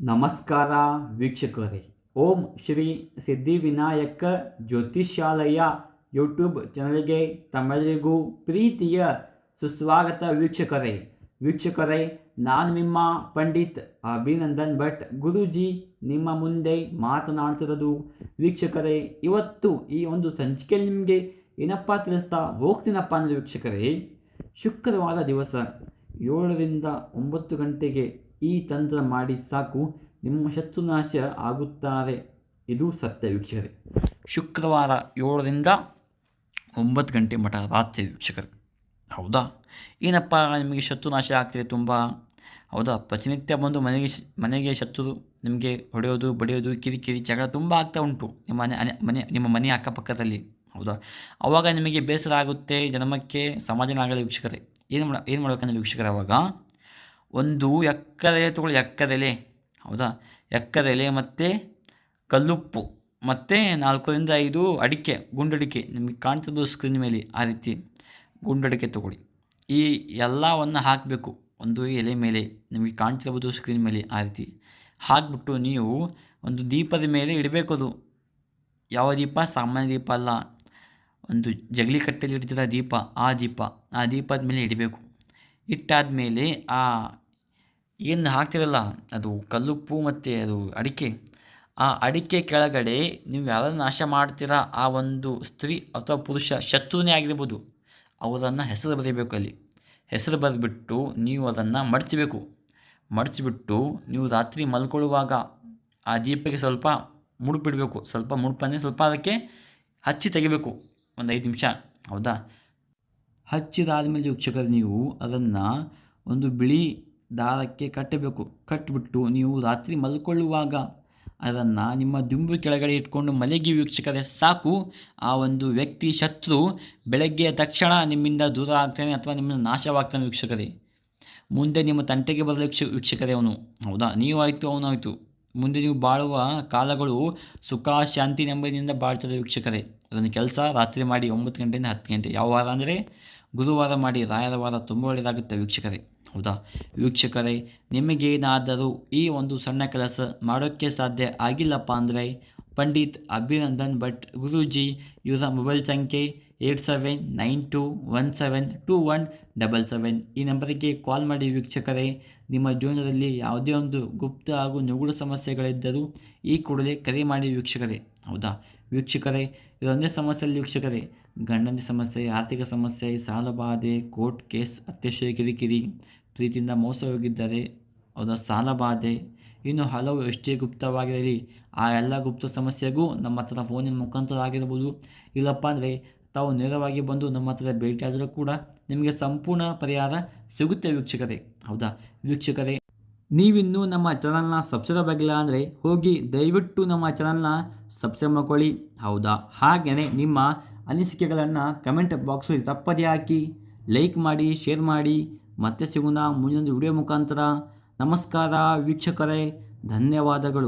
ನಮಸ್ಕಾರ ವೀಕ್ಷಕರೇ. ಓಂ ಶ್ರೀ ಸಿದ್ಧಿವಿನಾಯಕ ಜ್ಯೋತಿಷ್ಯಾಲಯ ಯೂಟ್ಯೂಬ್ ಚಾನಲ್ಗೆ ತಮ್ಮೆಲ್ಲರಿಗೂ ಪ್ರೀತಿಯ ಸುಸ್ವಾಗತ ವೀಕ್ಷಕರೇ. ವೀಕ್ಷಕರೇ, ನಾನು ನಿಮ್ಮ ಪಂಡಿತ್ ಅಭಿನಂದನ್ ಭಟ್ ಗುರುಜಿ ನಿಮ್ಮ ಮುಂದೆ ಮಾತನಾಡ್ತಿರೋದು. ವೀಕ್ಷಕರೇ, ಇವತ್ತು ಈ ಒಂದು ಸಂಚಿಕೆಯಲ್ಲಿ ನಿಮಗೆ ಏನಪ್ಪ ತಿಳಿಸ್ತಾ ಹೋಗ್ತೀನಪ್ಪ ಅಂದರೆ ವೀಕ್ಷಕರೇ, ಶುಕ್ರವಾರ ದಿವಸ ಏಳರಿಂದ ಒಂಬತ್ತು ಗಂಟೆಗೆ ಈ ತಂತ್ರ ಮಾಡಿ ಸಾಕು, ನಿಮ್ಮ ಶತ್ರುನಾಶ ಆಗುತ್ತಾರೆ. ಇದು ಸತ್ಯ ವೀಕ್ಷಕರೇ. ಶುಕ್ರವಾರ ಏಳರಿಂದ ಒಂಬತ್ತು ಗಂಟೆ ಮಠ ರಾತ್ರಿ ವೀಕ್ಷಕರು. ಹೌದಾ? ಏನಪ್ಪ ನಿಮಗೆ ಶತ್ರುನಾಶ ಆಗ್ತಿದೆ ತುಂಬ? ಹೌದಾ? ಪ್ರತಿನಿತ್ಯ ಬಂದು ಮನೆಗೆ ಮನೆಗೆ ಶತ್ರು ನಿಮಗೆ ಹೊಡೆಯೋದು, ಬಡಿಯೋದು, ಕಿರಿಕಿರಿ, ಜಗಳ ತುಂಬ ಆಗ್ತಾ ಉಂಟು ನಿಮ್ಮ ಮನೆ ಮನೆ, ನಿಮ್ಮ ಮನೆ ಅಕ್ಕಪಕ್ಕದಲ್ಲಿ. ಹೌದಾ? ಆವಾಗ ನಿಮಗೆ ಬೇಸರ ಆಗುತ್ತೆ, ಜನ್ಮಕ್ಕೆ ಸಮಾಧಾನ ಆಗಲಿ ವೀಕ್ಷಕರೇ. ಏನು ಮಾಡ, ಏನು ಮಾಡ್ಬೇಕಂದ್ರೆ ವೀಕ್ಷಕರೇ ಅವಾಗ? ಒಂದು ಎಕ್ಕರೆ ತಗೊಳ್ಳಿ, ಎಕ್ಕದೆಲೆ. ಹೌದಾ? ಎಕ್ಕದೆಲೆ ಮತ್ತು ಕಲ್ಲುಪ್ಪು, ಮತ್ತು ನಾಲ್ಕರಿಂದ ಐದು ಅಡಿಕೆ, ಗುಂಡಡಿಕೆ. ನಿಮಗೆ ಕಾಣ್ತದ್ದು ಸ್ಕ್ರೀನ್ ಮೇಲೆ ಆ ರೀತಿ ಗುಂಡಡಿಕೆ ತಗೊಳ್ಳಿ. ಈ ಎಲ್ಲವನ್ನು ಹಾಕಬೇಕು. ಒಂದು ಎಲೆ ಮೇಲೆ, ನಿಮಗೆ ಕಾಣ್ತಿರ್ಬೋದು ಸ್ಕ್ರೀನ್ ಮೇಲೆ ಆ ರೀತಿ. ಹಾಕಿಬಿಟ್ಟು ನೀವು ಒಂದು ದೀಪದ ಮೇಲೆ ಇಡಬೇಕು ಅದು. ಯಾವ ದೀಪ? ಸಾಮಾನ್ಯ ದೀಪ ಅಲ್ಲ. ಒಂದು ಜಗಲಿ ಕಟ್ಟೆಯಲ್ಲಿ ಇಡ್ತೀರ ದೀಪ, ಆ ದೀಪ. ಆ ದೀಪದ ಮೇಲೆ ಇಡಬೇಕು. ಇಟ್ಟಾದ ಮೇಲೆ ಆ ಏನು ಹಾಕ್ತಿರಲ್ಲ, ಅದು ಕಲ್ಲುಪ್ಪು ಮತ್ತು ಅದು ಅಡಿಕೆ, ಆ ಅಡಿಕೆ ಕೆಳಗಡೆ ನೀವು ಯಾರನ್ನು ನಾಶ ಮಾಡ್ತೀರಾ, ಆ ಒಂದು ಸ್ತ್ರೀ ಅಥವಾ ಪುರುಷ ಶತ್ರುನೇ ಆಗಿರ್ಬೋದು, ಅವರನ್ನು ಹೆಸರು ಬರೀಬೇಕು ಅಲ್ಲಿ. ಹೆಸರು ಬರೆದ್ಬಿಟ್ಟು ನೀವು ಅದನ್ನು ಮಡಚಬೇಕು. ಮಡಚಿಬಿಟ್ಟು ನೀವು ರಾತ್ರಿ ಮಲ್ಕೊಳ್ಳುವಾಗ ಆ ದೀಪಕ್ಕೆ ಸ್ವಲ್ಪ ಮುಡುಪಿಡಬೇಕು. ಸ್ವಲ್ಪ ಮುಡುಪಂದರೆ ಸ್ವಲ್ಪ ಅದಕ್ಕೆ ಹಚ್ಚಿ ತೆಗಿಬೇಕು. ಒಂದು ಐದು ನಿಮಿಷ. ಹೌದಾ? ಹಚ್ಚಿದಾದ್ಮೇಲೆ ವೀಕ್ಷಕರು, ನೀವು ಅದನ್ನು ಒಂದು ಬಿಳಿ ದಾರಕ್ಕೆ ಕಟ್ಟಬೇಕು. ಕಟ್ಟಿಬಿಟ್ಟು ನೀವು ರಾತ್ರಿ ಮಲ್ಕೊಳ್ಳುವಾಗ ಅದನ್ನು ನಿಮ್ಮ ದಿಂಬು ಕೆಳಗಡೆ ಇಟ್ಕೊಂಡು ಮಲಗಿ ವೀಕ್ಷಕರೇ, ಸಾಕು. ಆ ಒಂದು ವ್ಯಕ್ತಿ, ಶತ್ರು ಬೆಳಗ್ಗೆ ತಕ್ಷಣ ನಿಮ್ಮಿಂದ ದೂರ ಆಗ್ತಾನೆ ಅಥವಾ ನಿಮ್ಮನ್ನು ನಾಶವಾಗ್ತಾನೆ ವೀಕ್ಷಕರೇ. ಮುಂದೆ ನಿಮ್ಮ ತಂಟೆಗೆ ಬರಲು ವೀಕ್ಷ, ವೀಕ್ಷಕರೇ ಅವನು. ಹೌದಾ? ನೀವಾಯಿತು ಅವನಾಯಿತು ಮುಂದೆ ನೀವು ಬಾಳುವ ಕಾಲಗಳು ಸುಖ, ಶಾಂತಿ, ನೆಮ್ಮದಿಯಿಂದ ಬಾಳ್ತದೆ ವೀಕ್ಷಕರೇ. ಅದನ್ನು ಕೆಲಸ ರಾತ್ರಿ ಮಾಡಿ ಒಂಬತ್ತು ಗಂಟೆಯಿಂದ ಹತ್ತು ಗಂಟೆ. ಯಾವ ವಾರ ಅಂದರೆ ಗುರುವಾರ ಮಾಡಿ ರಾಯರ ವಾರ ತುಂಬ ಒಳ್ಳೆಯದಾಗುತ್ತೆ ವೀಕ್ಷಕರೇ, ಹೌದಾ? ವೀಕ್ಷಕರೇ, ನಿಮಗೇನಾದರೂ ಈ ಒಂದು ಸಣ್ಣ ಕೆಲಸ ಮಾಡೋಕ್ಕೆ ಸಾಧ್ಯ ಆಗಿಲ್ಲಪ್ಪ ಅಂದರೆ ಪಂಡಿತ್ ಅಭಿನಂದನ್ ಭಟ್ ಗುರೂಜಿ, ಇವರ ಮೊಬೈಲ್ ಸಂಖ್ಯೆ eight seven nine two one seven two one double seven. ಈ ನಂಬರಿಗೆ ಕಾಲ್ ಮಾಡಿ ವೀಕ್ಷಕರೇ, ನಿಮ್ಮ ಜೀವನದಲ್ಲಿ ಯಾವುದೇ ಒಂದು ಗುಪ್ತ ಹಾಗೂ ನಿಗೂಢ ಸಮಸ್ಯೆಗಳಿದ್ದರೂ ಈ ಕೂಡಲೇ ಕರೆ ಮಾಡಿ ವೀಕ್ಷಕರೇ, ಹೌದಾ? ವೀಕ್ಷಕರೇ, ಇದೊಂದೇ ಸಮಸ್ಯೆಯಲ್ಲಿ ವೀಕ್ಷಕರೇ ಗಂಡನ ಸಮಸ್ಯೆ, ಆರ್ಥಿಕ ಸಮಸ್ಯೆ ಸಾಲಬಾಧೆ ಕೋರ್ಟ್ ಕೇಸ್ ಅತ್ಯಶಯ ಕಿರಿಕಿರಿ. ಪ್ರೀತಿಯಿಂದ ಮೋಸ ಹೋಗಿದ್ದರೆ ಹೌದಾ ಸಾಲಬಾಧೆ ಇನ್ನು ಹಲವು ಎಷ್ಟೇ ಗುಪ್ತವಾಗಿರಲಿ, ಆ ಎಲ್ಲ ಗುಪ್ತ ಸಮಸ್ಯೆಗೂ ನಮ್ಮ ಹತ್ರ ಫೋನಿನ ಮುಖಾಂತರ ಆಗಿರ್ಬೋದು. ಇಲ್ಲಪ್ಪ ಅಂದರೆ ತಾವು ನೇರವಾಗಿ ಬಂದು ನಮ್ಮ ಹತ್ರ ಭೇಟಿಯಾದರೂ ಕೂಡ ನಿಮಗೆ ಸಂಪೂರ್ಣ ಪರಿಹಾರ ಸಿಗುತ್ತೆ ವೀಕ್ಷಕರೇ. ಹೌದಾ? ವೀಕ್ಷಕರೇ, ನೀವಿನ್ನೂ ನಮ್ಮ ಚಾನಲ್ನ ಸಬ್ಸ್ಕ್ರೈಬ್ ಆಗಿಲ್ಲ ಅಂದರೆ ಹೋಗಿ ದಯವಿಟ್ಟು ನಮ್ಮ ಚಾನಲ್ನ ಸಬ್ಸ್ಕ್ರೈಬ್ ಮಾಡ್ಕೊಳ್ಳಿ. ಹೌದಾ? ಹಾಗೆಯೇ ನಿಮ್ಮ ಅನಿಸಿಕೆಗಳನ್ನು ಕಮೆಂಟ್ ಬಾಕ್ಸಲ್ಲಿ ತಪ್ಪದೇ ಹಾಕಿ ಲೈಕ್ ಮಾಡಿ ಶೇರ್ ಮಾಡಿ. ಮತ್ತೆ ಸಿಗೋಣ ಮುಂದಿನ ವಿಡಿಯೋ ಮುಖಾಂತರ. ನಮಸ್ಕಾರ ವೀಕ್ಷಕರೇ, ಧನ್ಯವಾದಗಳು.